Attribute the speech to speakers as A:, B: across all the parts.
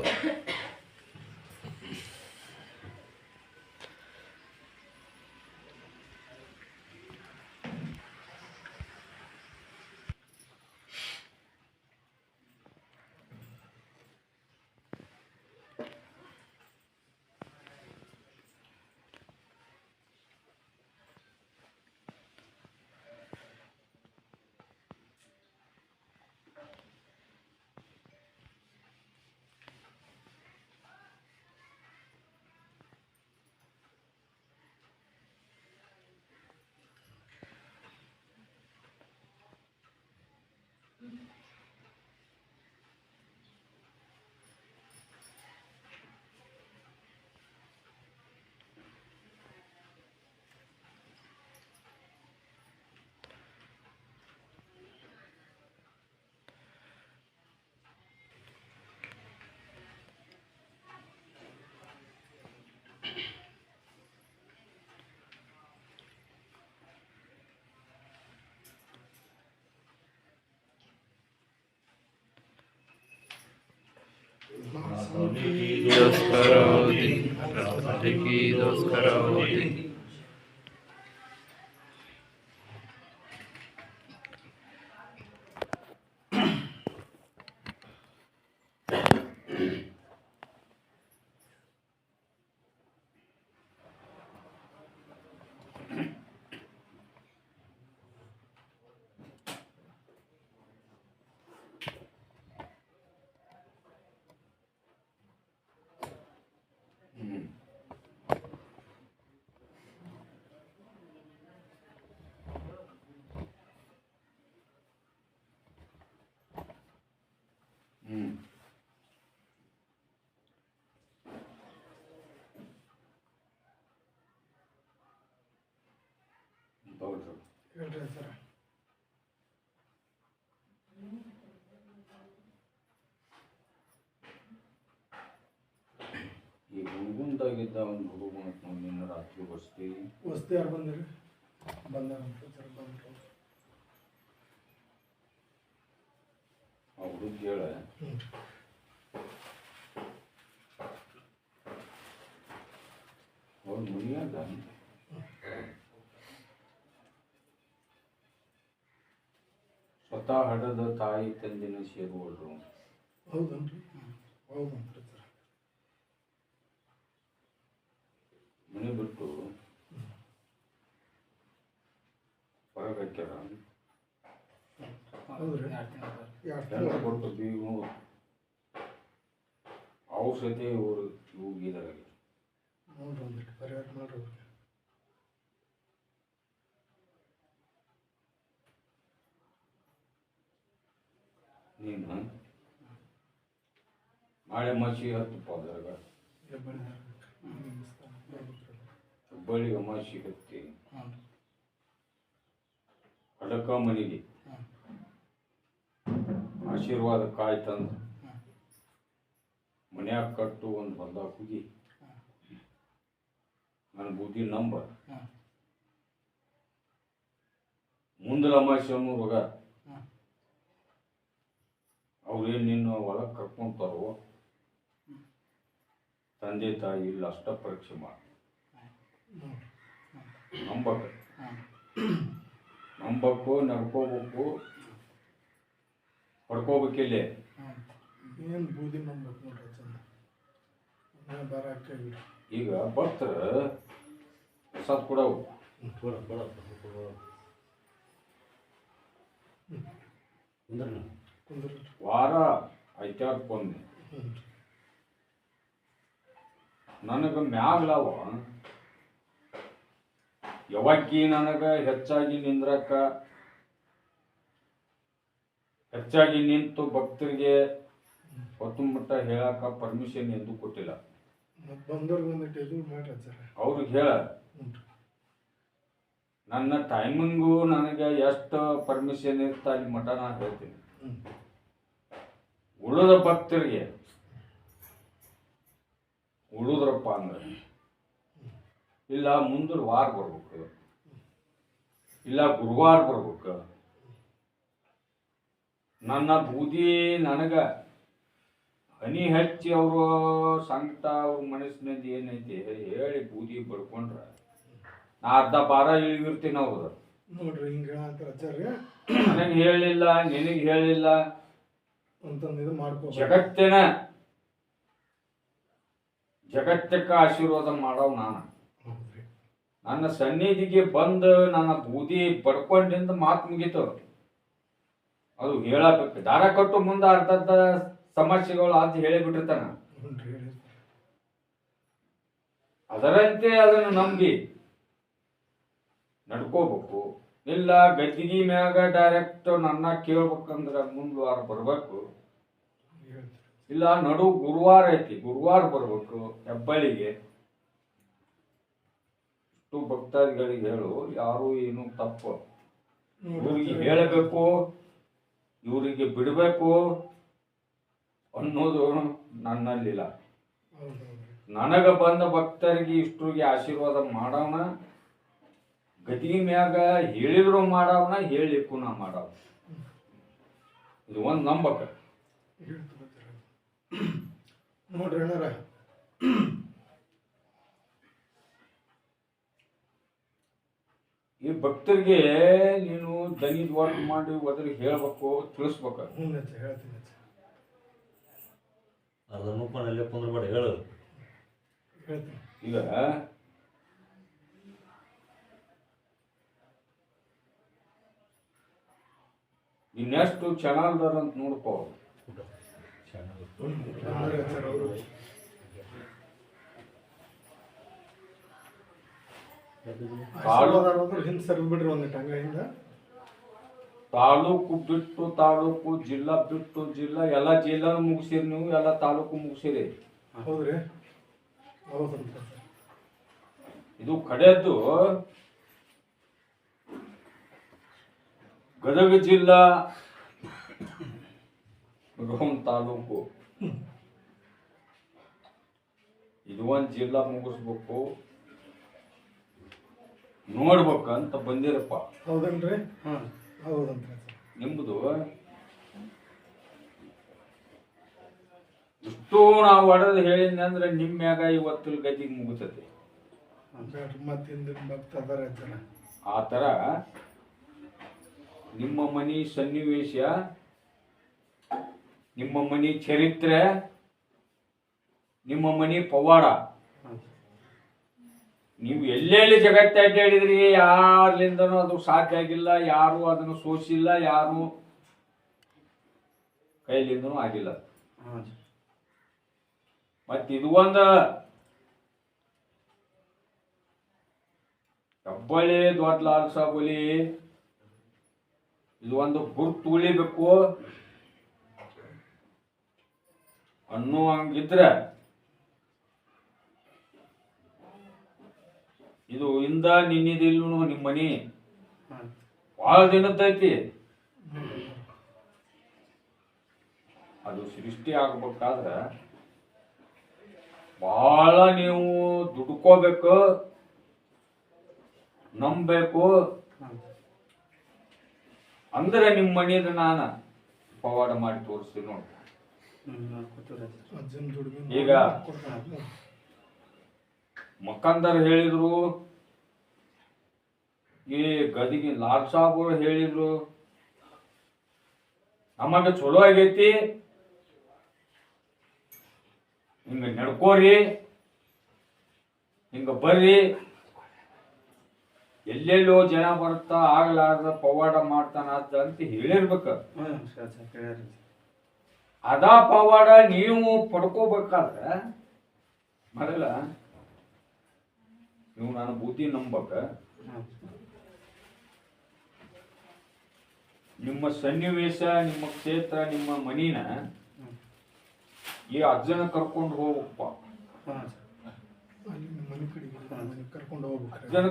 A: though. दोस्करोति प्रकृतिकी दोस्करोति
B: ಹ್ಮ್ ಹೌದು
C: ಹೇಳ್ರಿ ಸರ
B: ಈ ಹುಡುಗಂದಾಗಿದ್ದ ಒಂದು ಹುಡುಗ ಅಂತ ನಿನ್ನ ರಾತ್ರಿ ಬಸ್ತಿ
C: ವಸ್ತಿ ಯಾರು ಬಂದಿರಿ ಬಂದಾರ ಸರ್ ಬಂದ್ರು
B: ಆ ಹುಡುಗ ಹೇಳ
C: ಹ್ಞೂ
B: ಅವ್ರ ಮನೆಯಾಗ ಸ್ವತಃ ಹಡದ ತಾಯಿ ತಂದಿನ ಸೇರುವಳ್ರು
C: ಹೌದನ್ರಿ ಹೌದನ್ರಿ
B: ಮನೆ ಬಿಟ್ಟು ಹೊರಗೆ ಹಾಕ್ಯಾರ
C: ಹೌದ್ರಿ ಎರಡು
B: ಎಲ್ಲ ಬೀಗು ಔಷಧಿ ಇವರು
C: ನೋಡ್ರಿ ಪರಿಹಾರ ಮಾಡ್ರಿ
B: ನೀನು ನಾಳೆ ಅಮಾಸಿ ಹತ್ತಪ್ಪ ಅದ್ರಾಗ
C: ಹುಬ್ಬಳ್ಳಿ
B: ಅಮಾಸಿ ಹತ್ತಿ. ಅಡಕ ಮನೆಗೆ ಆಶೀರ್ವಾದ ಕಾಯಿ ತಂದು ಮನ್ಯಾಗ ಕಟ್ಟು ಒಂದು ಬಂದ ಕುಗಿ ನನ್ನ ಬುದ್ಧಿ ನಂಬರ್ ಮುಂದಲ ಅಮಾಸಿ ಅನ್ನೋವಾಗ
C: ಹ್ಞೂ
B: ಅವ್ರೇನು ನಿನ್ನ ಒಳಗೆ ಕರ್ಕೊಂತಾರೋ ತಂದೆ ತಾಯಿ ಇಲ್ಲ ಅಷ್ಟ ಪರೀಕ್ಷೆ ಮಾಡಿ.
C: ನೋಡ್ರಿ
B: ನಂಬಕ
C: ಹ್ಞೂ
B: ನಡ್ಕೋಬೇಕು ಹೊಡ್ಕೋಬೇಕಿಲ್ಲೇ
C: ಏನು ಬೂದಿ ನಂಬಕ್ ನೋಡ್ರಿ ಚಂದ. ಮನೆ ಬೇರೆ ಹಾಕಿ
B: ಈಗ ಭಕ್ತರ ಪ್ರಸಾದ ಕೊಡವು
C: ಕುಂದ್ರಿ
B: ವಾರ ಐತಾರ್ಕೊಂಡೆ
C: ಹ್ಞೂ
B: ನನಗೆ ಮ್ಯಾಗ್ಲಾವ ಯಾವಾಕಿ ನನಗೆ ಹೆಚ್ಚಾಗಿ ನಿಂದ್ರಕ್ಕ ಹೆಚ್ಚಾಗಿ ನಿಂತು ಭಕ್ತರಿಗೆ ಹೊತ್ತು ಮಟ್ಟ ಹೇಳಕ್ಕ ಪರ್ಮಿಷನ್ ಎಂದು ಕೊಟ್ಟಿಲ್ಲ. ಅವ್ರಿಗೆ ಹೇಳ. ನನ್ನ ಟೈಮಿಂಗು ನನಗೆ ಎಷ್ಟು ಪರ್ಮಿಷನ್ ಇರ್ತ ಅಲ್ಲಿ ಮಠ ನಾನು ಹೇಳ್ತೀನಿ. ಉಳಿದ ಭಕ್ತರಿಗೆ, ಉಳಿದ್ರಪ್ಪ ಅಂದ್ರೆ, ಇಲ್ಲ ಮುಂದಿನ ವಾರ ಬರ್ಬೇಕು. ಇಲ್ಲ ಗುರುವಾರ ಬರ್ಬೇಕು. ನನ್ನ ಬೂದಿ ನನಗ ಹನಿ ಹಚ್ಚಿ ಅವರು ಸಂಕಟ ಅವ್ರ ಮನಸ್ಸಿನಲ್ಲಿ ಏನೈತಿ ಹೇಳಿ ಬೂದಿ ಬರ್ಕೊಂಡ್ರ ನಾ ಅರ್ಧ ಬಾರ ಇಳಿಗಿರ್ತೀನಿ ಅವ್ರ
C: ನೋಡ್ರಿ ಹಿಂಗ
B: ನನಗೆ ಹೇಳಿಲ್ಲ ನಿನಗೆ ಹೇಳಿಲ್ಲ.
C: ಅಂತಂದು ಇದು ಮಾಡ್ಕೋ
B: ಜಗತ್ತಿನ ಜಗತ್ತಕ್ಕ ಆಶೀರ್ವಾದ ಮಾಡವ್ ನಾನು. ನನ್ನ ಸನ್ನಿಧಿಗೆ ಬಂದು ನನ್ನ ಬೂದಿ ಬಡ್ಕೊಂಡಿಂದ ಮಾತು ಮುಗಿತು. ಅದು ಹೇಳಬೇಕು. ದಾರ ಕಟ್ಟು ಮುಂದೆ ಅರ್ಧದ ಸಮಸ್ಯೆಗಳು ಅಂತ ಹೇಳಿಬಿಟ್ಟಿರ್ತಾನ. ಅದರಂತೆ ಅದನ್ನು ನಂಬಿ ನಡ್ಕೋಬೇಕು. ಇಲ್ಲ ಗದ್ದಿಗೆ ಮ್ಯಾಗ ಡೈರೆಕ್ಟ್ ನನ್ನ ಕೇಳ್ಬೇಕಂದ್ರ ಮುಂದ್ವಾರ ಬರ್ಬೇಕು. ಇಲ್ಲ ನಡು ಗುರುವಾರ ಐತಿ ಗುರುವಾರ ಬರ್ಬೇಕು ಹೆಬ್ಬಳ್ಳಿಗೆ. ಇಷ್ಟು ಭಕ್ತಾದಿಗಳಿಗೆ ಹೇಳು ಯಾರು ಏನು ತಪ್ಪು. ಇವರಿಗೆ ಹೇಳಬೇಕು ಇವರಿಗೆ ಬಿಡಬೇಕು ಅನ್ನೋದು ನನ್ನಲ್ಲಿಲ್ಲ. ನನಗೆ ಬಂದ ಭಕ್ತರಿಗೆ ಇಷ್ಟರಿಗೆ ಆಶೀರ್ವಾದ ಮಾಡವನ ಗತಿಗೆ ಮ್ಯಾಗ ಹೇಳಿದ್ರು ಮಾಡವನ ಹೇಳಿ ನಾ ಮಾಡವ ಇದು ಒಂದು ನಂಬಕ.
C: ನೋಡ್ರಿ ಅಣ್ಣಾರ.
B: ಈ ಭಕ್ತರಿಗೆ ನೀನು ದನಿ ದ್ವಾರ ಮಾಡಿ ಅದ್ರಿಗೆ ಹೇಳ್ಬೇಕು ತಿಳಿಸ್ಬೇಕು.
C: ಹೇಳ್ತೀನಿ
D: ಅದನ್ನು ಹೇಳು.
C: ಹೇಳ್ತೀನಿ.
B: ಈಗ ಇನ್ನೆಷ್ಟು ಚೆನ್ನಾಗ್ದಾರ ಅಂತ ನೋಡ್ಕೋ.
C: ಹಿಂದೆ ಸರ್ದ್ ಬಿಡ್ರಿ ಒಂದು ಟಂಗ ತಾಲ್ಲೂಕು
B: ತಾಲೂಕು ಬಿಟ್ಟು ತಾಲೂಕು ಜಿಲ್ಲಾ ಬಿಟ್ಟು ಜಿಲ್ಲಾ ಎಲ್ಲ ಜಿಲ್ಲಾ ಮುಗಿಸಿರಿ ನೀವು ಎಲ್ಲ ತಾಲೂಕು ಮುಗಿಸಿರಿ.
C: ಹೌದ್ರಿ.
B: ಇದು ಕಡೆದ್ದು ಗದಗ ಜಿಲ್ಲಾ ರೋಮ್ ತಾಲೂಕು. ಇದು ಒಂದು ಜಿಲ್ಲಾ ಮುಗಿಸ್ಬೇಕು. ನೋಡ್ಬೇಕಂತ ಬಂದಿರಪ್ಪ.
C: ಹೌದನ್ರಿ? ಹಾಂ.
B: ನಿಮ್ಮದು ಇಷ್ಟು ನಾವು ಒಡೆದು ಹೇಳಿದ್ನಿ ಅಂದ್ರೆ ನಿಮ್ಮ ಮ್ಯಾಗ ಇವತ್ತು ಗದ್ದಿಗೆ
C: ಆಚಾರ
B: ಆ ಥರ ನಿಮ್ಮ ಮನಿ ಸನ್ನಿವೇಶ, ನಿಮ್ಮ ಮನಿ ಚರಿತ್ರೆ, ನಿಮ್ಮ ಮನಿ ಪವಾಡ. ನೀವು ಎಲ್ಲೆಲ್ಲಿ ಜಗತ್ತೆ ಅಡ್ಡಾಡಿದ್ರಿ ಯಾರ್ಲಿಂದನೂ ಅದು ಸಾಧ್ಯ ಆಗಿಲ್ಲ, ಯಾರು ಅದನ್ನು ಸೋಸಿಲ್ಲ, ಯಾರು ಕೈಲಿಂದನೂ ಆಗಿಲ್ಲ. ಮತ್ತೆ ಇದು ಒಂದು ಹೆಬ್ಬಳ್ಳಿ ದೊಡ್ಡ ಲಾಲ್ ಇದು ಒಂದು ಗುರ್ತು ಉಳಿಬೇಕು. ಅನ್ನೋ ಹಂಗಿದ್ರೆ ಇದು ಇಂದ ನಿನ್ನಿದಿಲ್ಲ ನಿಮ್ಮ ಮನಿ. ಬಹಳ ದಿನದ್ದೈತಿ ಅದು ಸೃಷ್ಟಿ ಆಗ್ಬೇಕಾದ್ರೆ ಬಹಳ ನೀವು ದುಡ್ಕೋಬೇಕು ನಂಬೇಕು ಅಂದ್ರೆ ನಿಮ್ಮ ಮನೆಯದ ನಾನು ಪವಾಡ ಮಾಡಿ ತೋರಿಸ್ತೀನಿ ನೋಡಿ. ಈಗ ಮಕ್ಕಂದರ್ ಹೇಳಿದ್ರು ಈ ಗದಿಗೆ ಲಾಲ್ ಸಾಬ್ ಹೇಳಿದ್ರು ನಮಗೆ ಚಲೋ ಆಗೈತಿ, ಹಿಂಗ ನಡ್ಕೋರಿ, ಹಿಂಗ ಬರ್ರಿ ಎಲ್ಲೆಲ್ಲೋ ಜನ ಬರ್ತಾ ಆಗ್ಲಾರ್ದ ಪವಾಡ ಮಾಡ್ತಾನ ಅಂತ ಹೇಳಿರ್ಬೇಕು. ಅದ ಪವಾಡ ನೀವು ಪಡ್ಕೋಬೇಕಾದ್ರೆ ಮಾಡಲ್ಲ ನೀವು ನಾನು ಬೂದಿ ನಂಬಕ. ನಿಮ್ಮ ಸನ್ನಿವೇಶ ನಿಮ್ಮ ಕ್ಷೇತ್ರ ನಿಮ್ಮ ಮನಿನ ಈ ಅಜ್ಜನ ಕರ್ಕೊಂಡು ಹೋಗಪ್ಪ.
C: ಮನೆ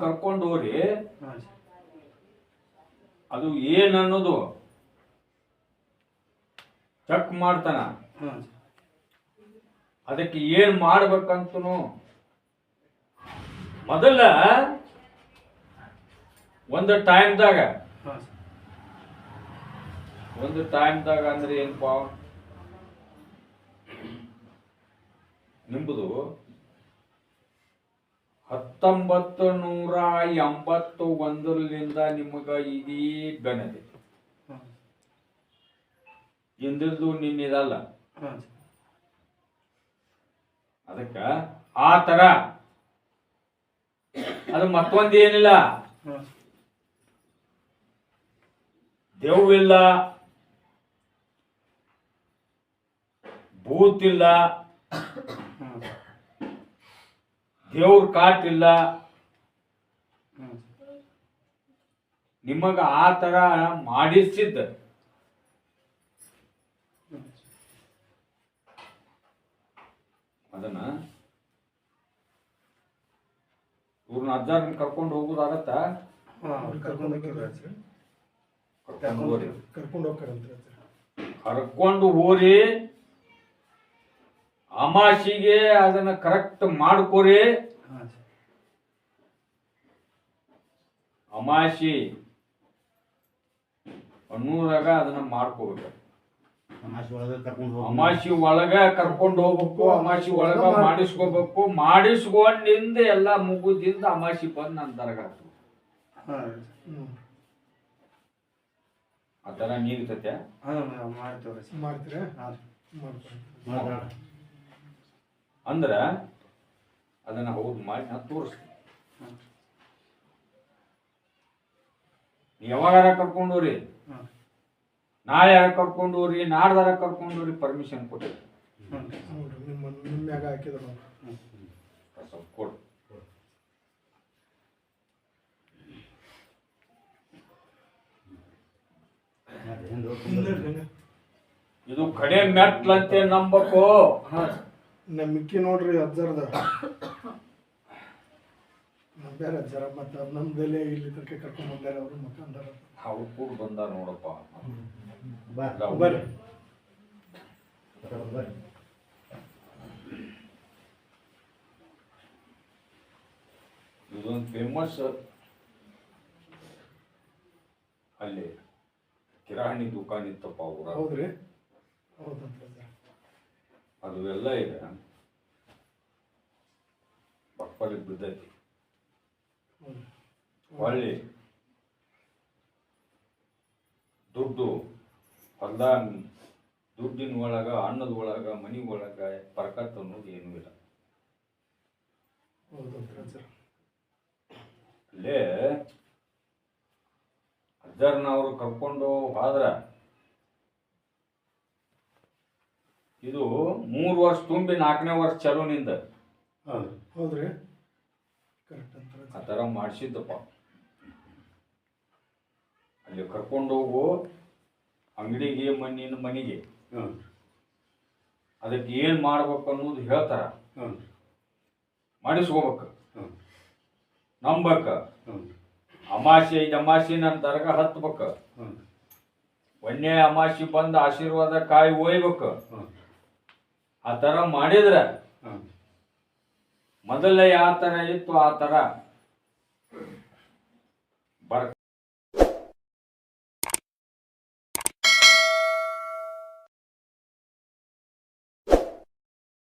C: ಕರ್ಕೊಂಡು
B: ಹೋಗ್ರಿ ಅದು ಏನ್ ಅನ್ನೋದು ಚೆಕ್ ಮಾಡ್ತಾನ. ಅದಕ್ಕೆ ಏನ್ ಮಾಡ್ಬೇಕಂತನು? ಮೊದಲ ಒಂದು ಟೈಮ್ದಾಗ ಒಂದು ಟೈಮ್ದಾಗ ಅಂದ್ರೆ ಏನಪ್ಪ ನಿಂಬುದು ಹತ್ತೊಂಬತ್ತು ನೂರ ಎಂಬತ್ತು ಒಂದರಿಂದ ನಿಮಗ ಇದೀ
E: ಹಾಂ
B: ಇಂದಿಲ್ದು ನಿನ್ನಿದಲ್ಲ. ಅದಕ್ಕ ಆ ತರ. ಅದು ಮತ್ತೊಂದೇನಿಲ್ಲ
E: ಏನಿಲ್ಲ.
B: ದೆವ್ವಿಲ್ಲ. ಭೂತಿಲ್ಲ. ದೇವ್ರ ಕಾಟಿಲ್ಲ.
E: ಇಲ್ಲ
B: ನಿಮಗ ಆ ತರ ಮಾಡಿಸಿದ್ದ ಅದನ್ನ ಇವ್ರನ್ನ ಅಜ್ಜಾರನ್ನ ಕರ್ಕೊಂಡು ಹೋಗುದಾಗತ್ತ?
E: ಕರ್ಕೊಂಡು
B: ಹೋಗ್ರಿ. ಅಮಾಸಿಗೆ ಅದನ್ನ ಕರೆಕ್ಟ್ ಮಾಡ್ಕೋರಿ.
E: ಅಮಾಶಿ
B: ಅಮಾಸಿ ಅನ್ನೂರಾಗ ಅದನ್ನ ಮಾಡ್ಕೋಬೇಕು.
D: ಅಮಾಸಿ ಒಳಗೆ ಕರ್ಕೊಂಡು
B: ಹೋಗ್ಬೇಕು. ಅಮಾಶಿ ಒಳಗ ಮಾಡಿಸ್ಕೋಬೇಕು. ಮಾಡಿಸ್ಕೊಂಡಿಂದ ಎಲ್ಲಾ ಮುಗುದಿಂದ ಅಮಾಶಿ ಬಂದ್ ನನ್ನ ದರಗ
E: ಅದನ್ನ ರೀ
C: ಮಾಡ್ತೀರಾ?
B: ಅಂದ್ರ ಅದನ್ನ ಹೌದು ಮಾಡಿ ನಾ ತೋರಿಸ್ತೀನಿ. ಯಾವಾಗಾರ ಕರ್ಕೊಂಡು ಹೋಗ್ರಿ ನಾಳೆ ಯಾರ ಕರ್ಕೊಂಡು ಹೋಗ್ರಿ ನಾಡ್ದಾರ ಕರ್ಕೊಂಡು ಹೋಗ್ರಿ ಪರ್ಮಿಷನ್ ಸ್ವಲ್ಪ ಕೊಡು. ಇದು ಕಡೆ ಮೆಟ್ಲಂತೆ ನಂಬಕು.
E: ಹಾಂ.
C: ನಮ್ಮ ಮಿಕ್ಕಿ ನೋಡ್ರಿ ಅಜ್ಜರ್ದ. ನಮ್ಮ ಬೇರೆ ಅಜ್ಜರ ಮತ್ತು ಬೆಲೆ ಇಲ್ಲಿ ತನಕ ಕರ್ಕೊಂಡು ಬಂದಾರ ಅವರು ಮಕ್ಕಂದಾರ
B: ಅವ್ರು ಕೂಡ ಬಂದ ನೋಡಪ್ಪ.
C: ಬರ್ರಿ.
B: ಇದೊಂದು ಫೇಮಸ್ ಅಲ್ಲಿ ಕಿರಾಣಿ ದುಕಾನ್ ಇತ್ತಪ್ಪ ಅವ್ರ
C: ಹೌದ್ರಿ. ಹೌದಂತ
B: ಅದು ಎಲ್ಲ ಇದೆ. ಮಕ್ಕಳಿಗೆ ಬಿದ್ದೈತಿ. ಹೊಳ್ಳಿ ದುಡ್ಡು ಹೊಲ್ದ ದುಡ್ಡಿನ ಒಳಗ ಅನ್ನದ ಒಳಗ ಮನಿ ಒಳಗ ಬರ್ಕತ್ ಅನ್ನೋದು ಏನೂ ಇಲ್ಲ. ಅಲ್ಲೇ ಅಜ್ಜರ್ನವ್ರು ಕರ್ಕೊಂಡು ಹೋದ್ರ ಇದು ಮೂರು ವರ್ಷ ತುಂಬಿ ನಾಲ್ಕನೇ ವರ್ಷ ಚಲೋನಿಂದ
D: ಹೌದು.
C: ಹೌದ್ರಿ? ಕರೆಕ್ಟ್
B: ಆ ಥರ ಮಾಡಿಸಿದ್ದಪ್ಪ. ಅಲ್ಲಿ ಕರ್ಕೊಂಡು ಹೋಗು ಅಂಗಡಿಗೆ ಮಣ್ಣಿನ ಮನೆಗೆ.
D: ಹ್ಞೂ
B: ಅದಕ್ಕೆ ಏನು ಮಾಡ್ಬೇಕು ಅನ್ನೋದು ಹೇಳ್ತಾರ.
D: ಹ್ಞೂ
B: ಮಾಡಿಸ್ಕೋಬೇಕು.
D: ಹ್ಞೂ
B: ನಂಬಕ್ಕ
D: ಹ್ಞೂ
B: ಅಮಾಸೆ ಐದು ಅಮಾಸೆ ನನ್ನ ದರ್ಗ ಹತ್ಬೇಕು.
D: ಹ್ಞೂ
B: ಒಂದೇ ಅಮಾಸಿ ಬಂದು ಆಶೀರ್ವಾದ ಕಾಯಿ ಒಯ್ಬೇಕು.
D: ಹ್ಞೂ
B: ಆ ಥರ ಮಾಡಿದ್ರೆ ಮೊದಲೇ ಯಾವ ಥರ ಇತ್ತು ಆ ಥರ